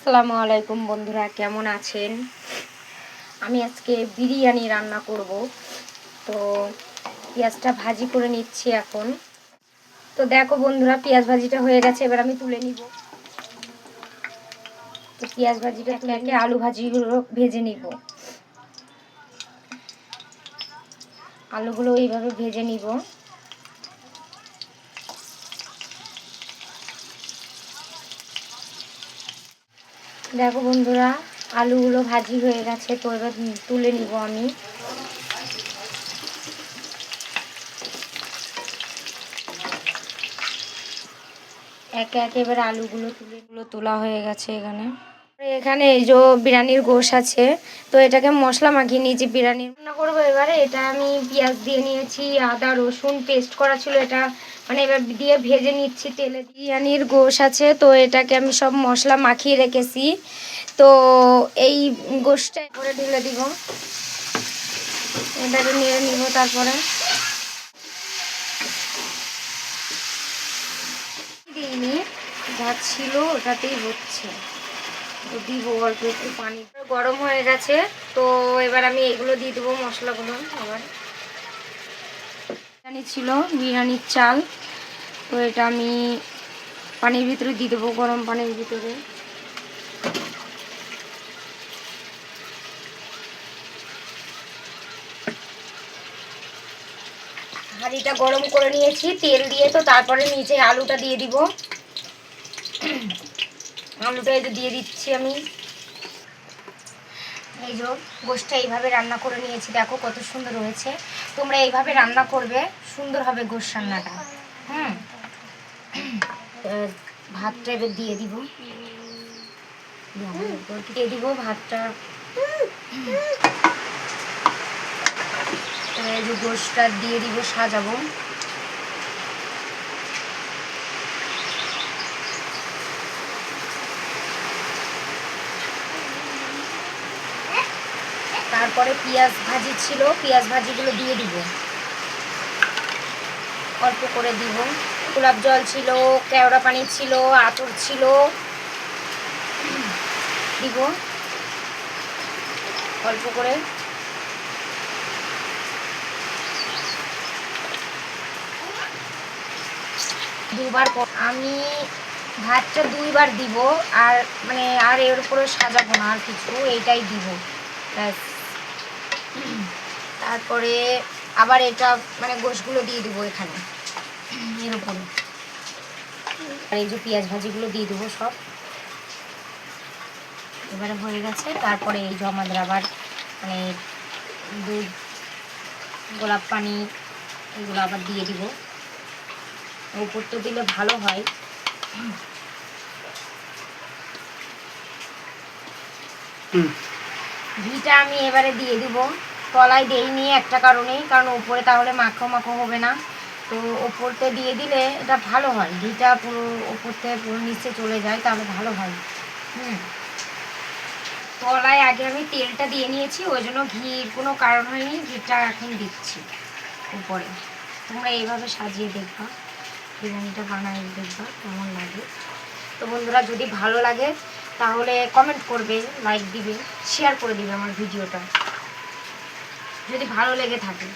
আসসালামু আলাইকুম বন্ধুরা, কেমন আছেন? আমি আজকে বিরিয়ানি রান্না করব। তো পেঁয়াজটা ভাজি করে নিচ্ছি এখন। তো দেখো বন্ধুরা, পেঁয়াজ ভাজিটা হয়ে গেছে, এবার আমি তুলে নিব। তো পেঁয়াজ ভাজিটা তুলে আলু ভাজিগুলো ভেজে নিব। আলুগুলো এইভাবে ভেজে নিব। দেখো বন্ধুরা, আলুগুলো ভাজি হয়ে গেছে, তো এবার তুলে নিব আমি। একে একে এবার আলুগুলো, তুলে তোলা হয়ে গেছে এখানে। এখানে এই যে বিরিয়ানির গোশ আছে, তো এটাকে মশলা মাখিয়ে নিয়েছি বিরিয়ানি রান্না করব এবারে, এটা আমি পেঁয়াজ দিয়ে নিয়েছি, আদা, রসুন পেস্ট করা ছিল এটা। মানে এবার দিয়ে ভেজে নিচ্ছি তেলে। বিরিয়ানির গোশ আছে, তো এটাকে আমি সব মশলা মাখিয়ে রেখেছি। তো এই গোশটা করে ঢেলে দিব। এটাকে নিয়ে নিব তারপরে। দিইনি, যা ছিল ওটাতেই হচ্ছে। তো দিব অল্প একটু পানি। গরম হয়ে গেছে, তো এবার আমি এগুলো দিয়ে দেবো মশলাগুলো আবার। বিরিয়ানি ছিল, বিরিয়ানির চাল, তো এটা আমি পানির ভিতরে দিয়ে দেবো, গরম পানির ভিতরে। হাঁড়িটা গরম করে নিয়েছি, তেল দিয়ে তো তারপরে নিচে আলুটা দিয়ে দিব। আলুটা এই দিয়ে দিচ্ছি আমি। এই যে গোষ্ঠটা এইভাবে রান্না করে নিয়েছি, দেখো কত সুন্দর হয়েছে। তোমরা এইভাবে রান্না করবে, সুন্দর হবে গোশ রান্নাটা। হুম? ভাতটা এবার দিয়ে দিব। দিয়ে দিব ভাতটা। এই যে গোশটা দিয়ে দিব সাজাবো। তারপরে পেঁয়াজ ভাজি ছিল, পেঁয়াজ ভাজিগুলো দিয়ে দিব। অল্প করে দিব। গোলাপ জল ছিল, কেওড়া পানি ছিল, আতর ছিল। দিব। অল্প করে। দুবার আমি ভাতটা দুইবার দিব, আর মানে আর এর উপরে সাজাবো না আর কিছু, এইটাই দিব। ব্যাস। তারপরে আবার এটা মানে গোশগুলো দিয়ে দেবো এখানে, এর উপরে। আর এই যে পেঁয়াজ ভাজিগুলো দিয়ে দেবো সব। এবারে হয়ে গেছে, তারপরে এই যে আমাদের আবার মানে দুধ, গোলাপ পানি, এগুলো আবার দিয়ে দিব। তো দিলে ভালো হয়। ঘিটা আমি এবারে দিয়ে দিব। তলায় দেইনি একটা কারণেই, কারণ উপরে তাহলে মাখো মাখো হবে না। তো ওপরতে দিয়ে দিলে এটা ভালো হয়। ঘিটা পুরো ওপর থেকে পুরো নিচে চলে যায়, তাহলে ভালো হয়। হুম। তলায় আগে আমি তেলটা দিয়ে নিয়েছি, ওই জন্য ঘির কোনো কারণ হয়নি। ঘিটা এখন দিচ্ছি উপরে তোমরা এইভাবে সাজিয়ে দেখবা। বিরিয়ানিটা বানাই দেখবা, কেমন লাগে। তো বন্ধুরা, যদি ভালো লাগে তাহলে কমেন্ট করবে লাইক দিবে শেয়ার করে দিবে আমার ভিডিওটা। যদি ভালো লেগে থাকে।